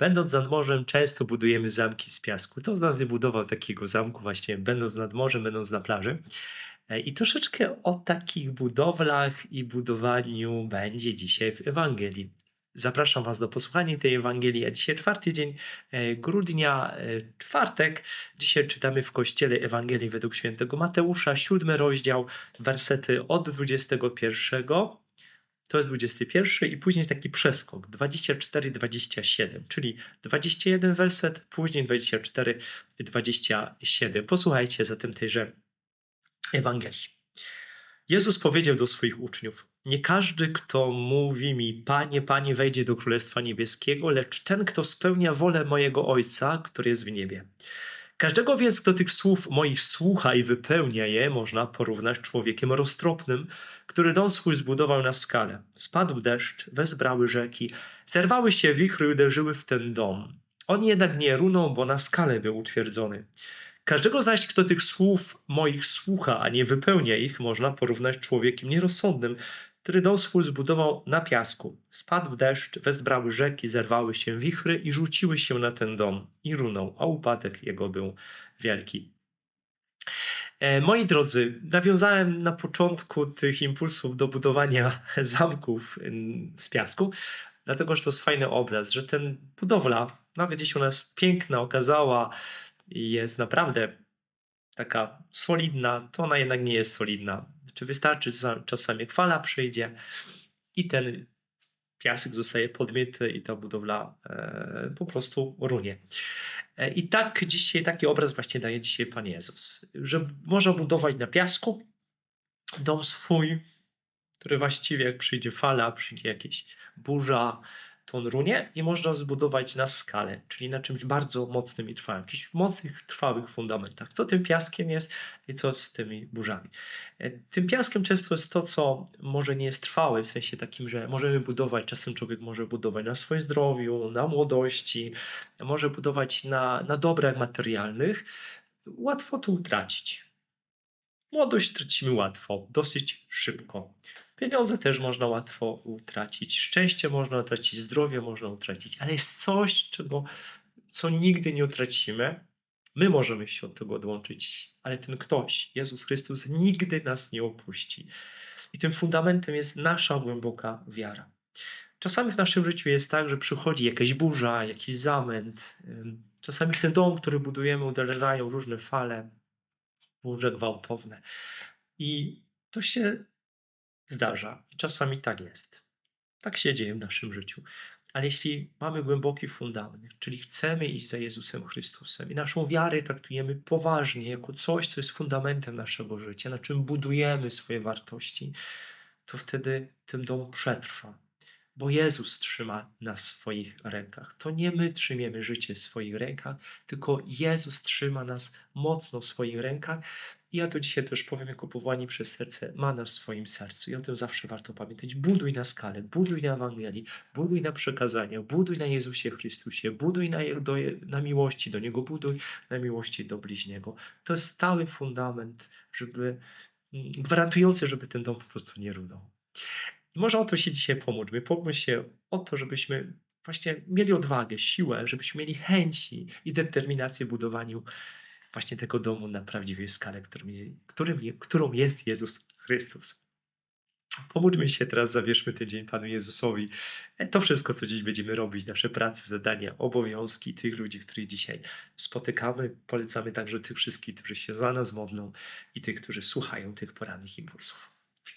Będąc nad morzem, często budujemy zamki z piasku. Kto z nas nie budował takiego zamku właśnie, będąc nad morzem, będąc na plaży? E, I troszeczkę o takich budowlach i budowaniu będzie dzisiaj w Ewangelii. Zapraszam Was do posłuchania tej Ewangelii. A dzisiaj czwarty dzień e, grudnia, e, czwartek. Dzisiaj czytamy w Kościele Ewangelii według świętego Mateusza, siódmy rozdział, wersety od 21 to jest 21 i później jest taki przeskok 24-27, czyli 21 werset, później 24-27. Posłuchajcie zatem tejże Ewangelii. Jezus powiedział do swoich uczniów: Nie każdy, kto mówi mi, Panie, Panie, wejdzie do Królestwa Niebieskiego, lecz ten, kto spełnia wolę mojego Ojca, który jest w niebie. Każdego więc, kto tych słów moich słucha i wypełnia je, można porównać człowiekiem roztropnym, który dom swój zbudował na skale. Spadł deszcz, wezbrały rzeki, zerwały się wichry i uderzyły w ten dom. On jednak nie runął, bo na skale był utwierdzony. Każdego zaś, kto tych słów moich słucha, a nie wypełnia ich, można porównać człowiekiem nierozsądnym, który dom zbudował na piasku. Spadł deszcz, wezbrały rzeki, zerwały się wichry i rzuciły się na ten dom i runął, a upadek jego był wielki. E, moi drodzy, nawiązałem na początku tych impulsów do budowania zamków z piasku, dlatego że to jest fajny obraz, że ten budowla, nawet jeśli ona jest piękna, okazała, jest naprawdę taka solidna, to ona jednak nie jest solidna. Czy wystarczy czasami fala przyjdzie i ten piasek zostaje podmyty i ta budowla e, po prostu runie. E, I tak dzisiaj taki obraz właśnie daje dzisiaj Pan Jezus, że można budować na piasku dom swój, który właściwie jak przyjdzie fala, przyjdzie jakieś burza, tą runię i można zbudować na skalę, czyli na czymś bardzo mocnym i trwałym, jakichś mocnych, trwałych fundamentach. Co tym piaskiem jest i co z tymi burzami. E, tym piaskiem często jest to, co może nie jest trwałe, w sensie takim, że możemy budować, czasem człowiek może budować na swoim zdrowiu, na młodości, może budować na, na dobrach materialnych. Łatwo to utracić. Młodość tracimy łatwo, dosyć szybko. Pieniądze też można łatwo utracić, szczęście można utracić, zdrowie można utracić, ale jest coś, czego, co nigdy nie utracimy. My możemy się od tego odłączyć, ale ten ktoś, Jezus Chrystus, nigdy nas nie opuści. I tym fundamentem jest nasza głęboka wiara. Czasami w naszym życiu jest tak, że przychodzi jakaś burza, jakiś zamęt. Czasami ten dom, który budujemy, uderzają różne fale, burze gwałtowne. I to się zdarza. I czasami tak jest. Tak się dzieje w naszym życiu. Ale jeśli mamy głęboki fundament, czyli chcemy iść za Jezusem Chrystusem i naszą wiarę traktujemy poważnie, jako coś, co jest fundamentem naszego życia, na czym budujemy swoje wartości, to wtedy ten dom przetrwa. Bo Jezus trzyma nas w swoich rękach. To nie my trzymiemy życie w swoich rękach, tylko Jezus trzyma nas mocno w swoich rękach ja to dzisiaj też powiem jako powołanie przez serce ma nas w swoim sercu i o tym zawsze warto pamiętać. Buduj na skalę, buduj na Ewangelii, buduj na przekazaniu, buduj na Jezusie Chrystusie, buduj na, do, na miłości do Niego, buduj na miłości do bliźniego. To jest stały fundament, żeby mm, gwarantujący, żeby ten dom po prostu nie runął. I może o to się dzisiaj pomóżmy. Pomóżmy się o to, żebyśmy właśnie mieli odwagę, siłę, żebyśmy mieli chęci i determinację w budowaniu właśnie tego domu na prawdziwej skale, którym, którym, którą jest Jezus Chrystus. Pomódlmy się teraz, zawierzmy ten dzień Panu Jezusowi. E, to wszystko, co dziś będziemy robić, nasze prace, zadania, obowiązki tych ludzi, których dzisiaj spotykamy. Polecamy także tych wszystkich, którzy się za nas modlą i tych, którzy słuchają tych porannych impulsów.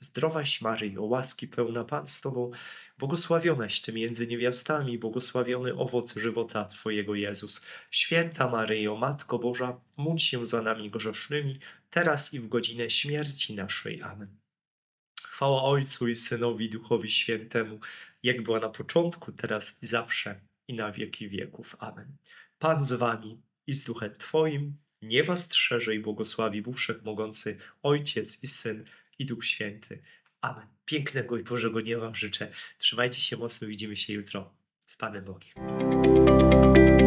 Zdrowaś Maryjo, łaski pełna Pan z Tobą, błogosławionaś Ty między niewiastami, błogosławiony owoc żywota Twojego Jezus. Święta Maryjo, Matko Boża, módl się za nami grzesznymi, teraz i w godzinę śmierci naszej. Amen. Chwała Ojcu i Synowi, Duchowi Świętemu, jak była na początku, teraz i zawsze, i na wieki wieków. Amen. Pan z Wami i z Duchem Twoim, nie Was strzeże i błogosławi Bóg Wszechmogący, Ojciec i Syn i Duch Święty. Amen. Pięknego i Bożego dnia Wam życzę. Trzymajcie się mocno, widzimy się jutro z Panem Bogiem.